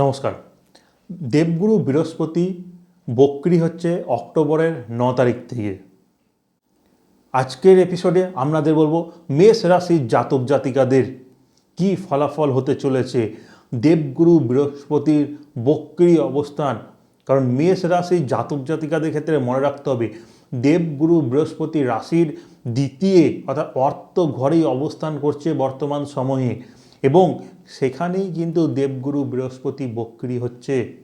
নমস্কার। দেবগুরু বৃহস্পতি বক্রি হচ্ছে অক্টোবরের ন তারিখ থেকে। আজকের এপিসোডে আপনাদের বলব, মেষ রাশির জাতক জাতিকাদের কি ফলাফল হতে চলেছে? দেবগুরু বৃহস্পতির বক্রি অবস্থান, কারণ মেষ রাশির জাতক জাতিকাদের ক্ষেত্রে মনে রাখতে হবে, দেবগুরু বৃহস্পতি রাশির দ্বিতীয় অর্থাৎ অর্থ ঘরেই অবস্থান করছে বর্তমান সময়ে। এবং সেখানেই কিন্তু দেবগুরু বৃহস্পতি বক্রি হচ্ছে।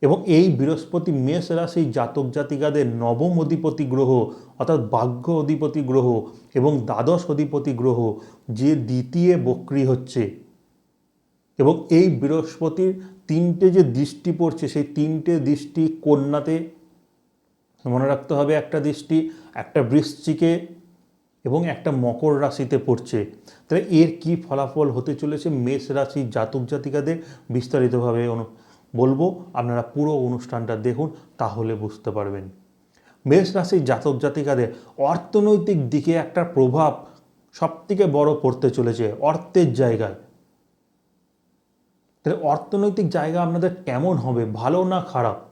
এবং এই বৃহস্পতি মেষ রাশি জাতক জাতিকাদের নবম অধিপতি গ্রহ, অর্থাৎ ভাগ্য অধিপতি গ্রহ এবং দ্বাদশ অধিপতি গ্রহ যে দ্বিতীয় বক্রি হচ্ছে। এবং এই বৃহস্পতির তিনটে যে দৃষ্টি পড়ছে, সেই তিনটে দৃষ্টি কন্যাতে মনে রাখতে হবে একটা দৃষ্টি, একটা বৃশ্চিকে এবং একটা মকর রাশিতে পড়ছে। তাহলে এর কি ফলাফল হতে চলেছে মেষ রাশি জাতক জাতিকাদের বিস্তারিতভাবে অনু- বলব। আপনারা পুরো অনুষ্ঠানটা দেখুন, তাহলে বুঝতে পারবেন। মেষ রাশির জাতক জাতিকাদের অর্থনৈতিক দিকে একটা প্রভাব সবথেকে বড় পড়তে চলেছে, অর্থের জায়গায়। তাহলে অর্থনৈতিক জায়গা আপনাদের কেমন হবে? ভালো না খারাপ?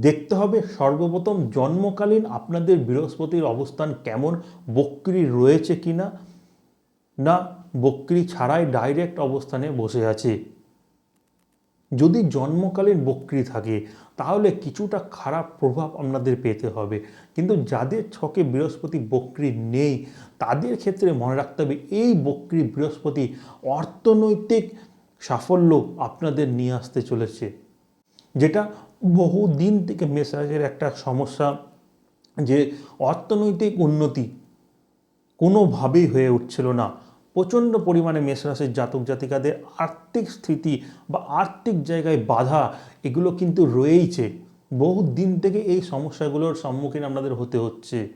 দেখতে হবে সর্বপ্রথম জন্মকালীন আপনাদের বৃহস্পতির অবস্থান কেমন, বক্রি রয়েছে কিনা, না বক্রি ছাড়াই ডাইরেক্ট অবস্থানে বসে আছে। যদি জন্মকালীন বক্রি থাকে, তাহলে কিছুটা খারাপ প্রভাব আপনাদের পেতে হবে। কিন্তু যাদের ছকে বৃহস্পতি বক্রি নেই, তাদের ক্ষেত্রে মনে রাখতে হবে, এই বক্রি বৃহস্পতি অর্থনৈতিক সাফল্য আপনাদের নিয়ে আসতে চলেছে। যেটা বহু দিন থেকে মেসেজের একটা সমস্যা যে অর্থনৈতিক উন্নতি কোনোভাবেই হয়ে উঠছিল না। প্রচণ্ড পরিমাণে মেষরাশির জাতক জাতিকাদের আর্থিক স্থিতি বা আর্থিক জায়গায় বাধা, এগুলো কিন্তু রয়েইছে। বহু দিন থেকে এই সমস্যাগুলোর সম্মুখীন আপনাদের হতে হচ্ছে।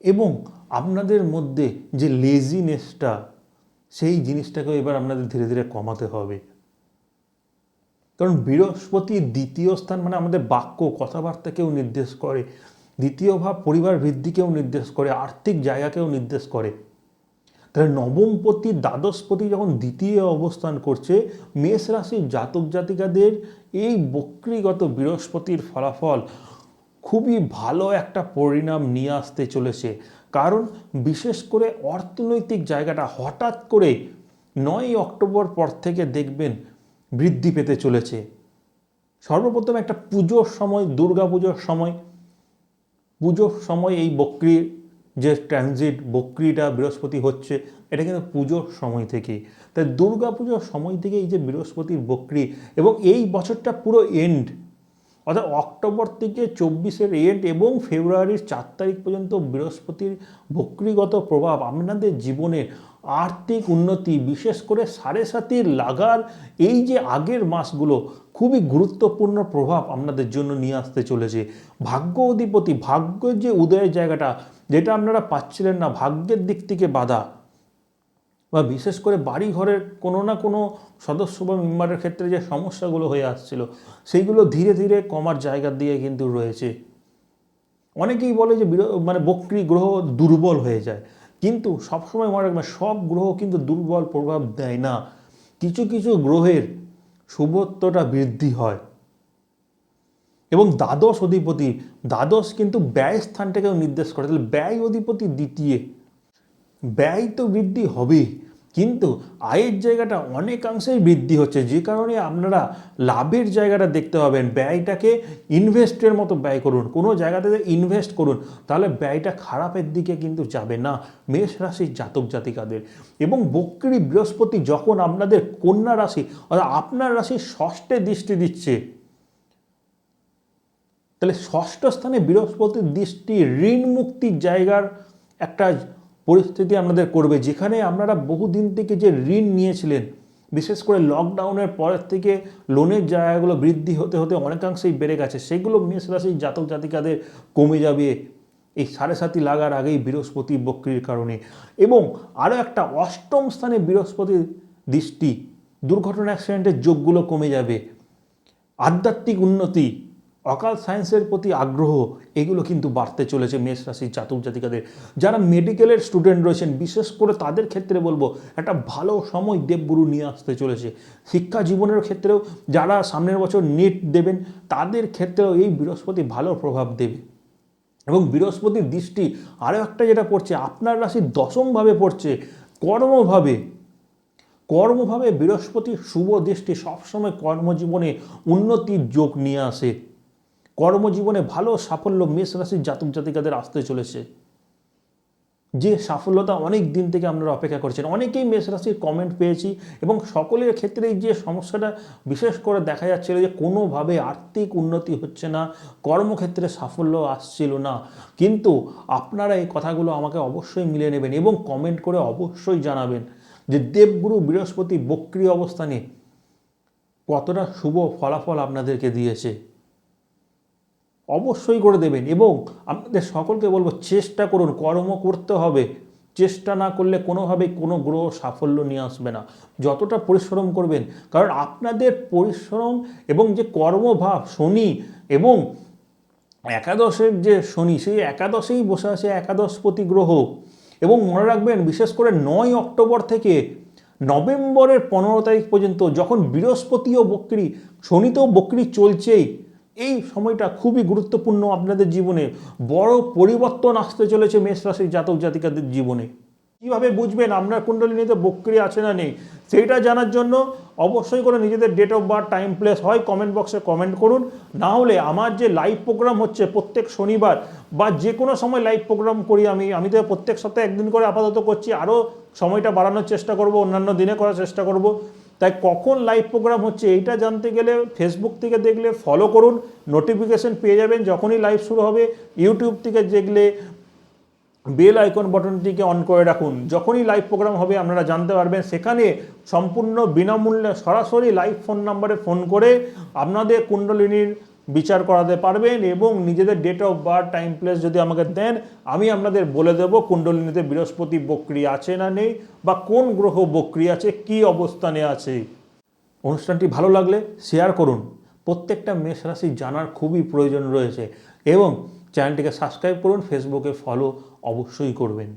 এবং আপনাদের মধ্যে যে লেজিনেসটা সেই জিনিসটাকেও এবার আপনাদের ধীরে ধীরে কমাতে হবে। কারণ বৃহস্পতি দ্বিতীয় স্থান মানে আমাদের বাক্য, কথাবার্তাকেও নির্দেশ করে, দ্বিতীয় ভাব পরিবার বৃদ্ধিকেও নির্দেশ করে, আর্থিক জায়গাকেও নির্দেশ করে। তাহলে নবমপতি, দ্বাদশপতি যখন দ্বিতীয় অবস্থান করছে, মেষ রাশির জাতক জাতিকাদের এই বক্রিগত বৃহস্পতির ফলাফল খুবই ভালো একটা পরিণাম নিয়ে আসতে চলেছে। কারণ বিশেষ করে অর্থনৈতিক জায়গাটা হঠাৎ করে নয় অক্টোবর পর থেকে দেখবেন বৃদ্ধি পেতে চলেছে। সর্বপ্রথম একটা পুজোর সময়, দুর্গা পুজোর সময়। পুজোর সময় এই বক্রির যে ট্রানজিট বক্রিটা বৃহস্পতি হচ্ছে, এটা কিন্তু পুজোর সময় থেকে। তাই দুর্গা পুজোর সময় থেকে এই যে বৃহস্পতির বক্রি এবং এই বছরটা পুরো এন্ড অর্থাৎ অক্টোবর থেকে চব্বিশের এন্ড এবং ফেব্রুয়ারির চার তারিখ পর্যন্ত বৃহস্পতির বক্রিগত প্রভাব আপনাদের জীবনের আর্থিক উন্নতি, বিশেষ করে সাড়ে সাতির লাগার এই যে আগের মাসগুলো, খুবই গুরুত্বপূর্ণ প্রভাব আপনাদের জন্য নিয়ে আসতে চলেছে। ভাগ্য অধিপতি, ভাগ্যের যে উদয়ের জায়গাটা, যেটা আপনারা পাচ্ছিলেন না, ভাগ্যের দিক থেকে বাধা। বা বিশেষ করে বাড়ি ঘরের কোনো না কোনো সদস্য বা মেম্বারের ক্ষেত্রে যে সমস্যাগুলো হয়ে আসছিল, সেইগুলো ধীরে ধীরে কমার জায়গার দিয়ে কিন্তু রয়েছে। অনেকেই বলে যে মানে বক্রী গ্রহ দুর্বল হয়ে যায়, কিন্তু সবসময় মনে রাখবেন সব গ্রহ কিন্তু দুর্বল প্রভাব দেয় না। কিছু কিছু গ্রহের শুভত্বটা বৃদ্ধি হয়। এবং দ্বাদশ অধিপতি, দ্বাদশ কিন্তু ব্যয় স্থানটাকেও নির্দেশ করে। তাহলে ব্যয় অধিপতি দ্বিতীয়। ব্যয় তো বৃদ্ধি হবেই, কিন্তু আয়ের জায়গাটা অনেকাংশেই বৃদ্ধি হচ্ছে। যে কারণে আপনারা লাভের জায়গাটা দেখতে পাবেন। ব্যয়টাকে ইনভেস্টের মতো ব্যয় করুন। কোনো জায়গাতে ইনভেস্ট করুন, তাহলে ব্যয়টা খারাপের দিকে কিন্তু যাবে না মেষ রাশির জাতক জাতিকাদের। এবং বক্রী বৃহস্পতি যখন আপনাদের কন্যা রাশি, অর্থাৎ আপনার রাশির ষষ্ঠে দৃষ্টি দিচ্ছে, তাহলে ষষ্ঠ স্থানে বৃহস্পতির দৃষ্টি ঋণ মুক্তির জায়গার একটা পরিস্থিতি আপনাদের করবে। যেখানে আপনারা বহুদিন থেকে যে ঋণ নিয়েছিলেন, বিশেষ করে লকডাউনের পরের থেকে লোনের জায়গাগুলো বৃদ্ধি হতে হতে অনেকাংশেই বেড়ে গেছে। সেগুলো মেষ রাশির জাতক জাতিকাদের কমে যাবে। এই সাড়ে সাতি লাগার আগেই বৃহস্পতি বক্রির কারণে। এবং আরও একটা অষ্টম স্থানে বৃহস্পতির দৃষ্টি, দুর্ঘটনা অ্যাক্সিডেন্টের যোগগুলো কমে যাবে। আধ্যাত্মিক উন্নতি অকাল সায়েন্সের প্রতি আগ্রহ, এগুলো কিন্তু বাড়তে চলেছে মেষ রাশির জাতক জাতিকাদের। যারা মেডিকেলের স্টুডেন্ট রয়েছেন, বিশেষ করে তাদের ক্ষেত্রে বলব, একটা ভালো সময় দেবগুরু নিয়ে আসতে চলেছে। শিক্ষা জীবনের ক্ষেত্রেও যারা সামনের বছর নেট দেবেন, তাদের ক্ষেত্রেও এই বৃহস্পতি ভালো প্রভাব দেবে। এবং বৃহস্পতির দৃষ্টি আরও একটা যেটা পড়ছে, আপনার রাশি দশমভাবে পড়ছে, কর্মভাবে। কর্মভাবে বৃহস্পতির শুভ দৃষ্টি সবসময় কর্মজীবনে উন্নতির যোগ নিয়ে আসে। কর্মজীবনে ভালো সাফল্য মেষ রাশির জাতক জাতিকাদের আসতে চলেছে। যে সাফল্যতা অনেক দিন থেকে আপনারা অপেক্ষা করছেন, অনেকেই মেষ রাশির কমেন্ট পেয়েছি এবং সকলের ক্ষেত্রেই যে সমস্যাটা বিশেষ করে দেখা যাচ্ছিল যে কোনোভাবে আর্থিক উন্নতি হচ্ছে না, কর্মক্ষেত্রে সাফল্য আসছিল না। কিন্তু আপনারা এই কথাগুলো আমাকে অবশ্যই মিলে নেবেন এবং কমেন্ট করে অবশ্যই জানাবেন যে দেবগুরু বৃহস্পতি বক্রি অবস্থানে কতটা শুভ ফলাফল আপনাদেরকে দিয়েছে। অবশ্যই করে দেবেন এবং আপনাদের সকলকে বলব, চেষ্টা করুন, কর্ম করতে হবে। চেষ্টা না করলে কোনোভাবেই কোনো গ্রহ সাফল্য নিয়ে আসবে না। যতটা পরিশ্রম করবেন, কারণ আপনাদের পরিশ্রম এবং যে কর্মভাব শনি এবং একাদশের যে শনি, সেই একাদশেই বসে আছে একাদশপতি গ্রহ। এবং মনে রাখবেন, বিশেষ করে নয় অক্টোবর থেকে নভেম্বরের পনেরো তারিখ পর্যন্ত যখন বৃহস্পতিও বক্রি শনিতেও বক্রি চলছেই এই সময়টা খুবই গুরুত্বপূর্ণ আপনাদের জীবনে। বড় পরিবর্তন আসতে চলেছে মেষ রাশির জাতক জাতিকাদের জীবনে। কীভাবে বুঝবেন? আপনার কুণ্ডলিনীতে বক্রি আছে না নেই। সেইটা জানার জন্য অবশ্যই করে নিজেদের date of birth time place হয় কমেন্ট বক্সে কমেন্ট করুন। না হলে আমার যে লাইভ প্রোগ্রাম হচ্ছে প্রত্যেক শনিবার বা যে কোনো সময় লাইভ প্রোগ্রাম করি আমি। আমি তো প্রত্যেক সপ্তাহে একদিন করে আপাতত করছি। আরও সময়টা বাড়ানোর চেষ্টা করব, অন্যান্য দিনে করার চেষ্টা করব। তাই কখন লাইভ প্রোগ্রাম হচ্ছে এইটা জানতে গেলে ফেসবুক থেকে দেখলে ফলো করুন নোটিফিকেশন পেয়ে যাবেন যখনই লাইভ শুরু হবে। ইউটিউব থেকে দেখলে বেল আইকন বটনটিকে অন করে রাখুন। যখনই লাইভ প্রোগ্রাম হবে আপনারা জানতে পারবেন। সেখানে সম্পূর্ণ বিনামূল্যে সরাসরি লাইভ ফোন নাম্বারে ফোন করে আপনাদের কুণ্ডলিনীর বিচার করাতে পারবেন এবং নিজেদের date of birth time place যদি আমাকে দেন, আমি আপনাদের বলে দেব কুণ্ডলিনীতে বৃহস্পতি বক্রি আছে না নেই বা কোন গ্রহ বক্রি আছে, কি অবস্থানে আছে। অনুষ্ঠানটি ভালো লাগলে শেয়ার করুন। প্রত্যেকটা মেষ রাশি জানার খুবই প্রয়োজন রয়েছে এবং চ্যানেলটিকে সাবস্ক্রাইব করুন ফেসবুকে ফলো অবশ্যই করবেন।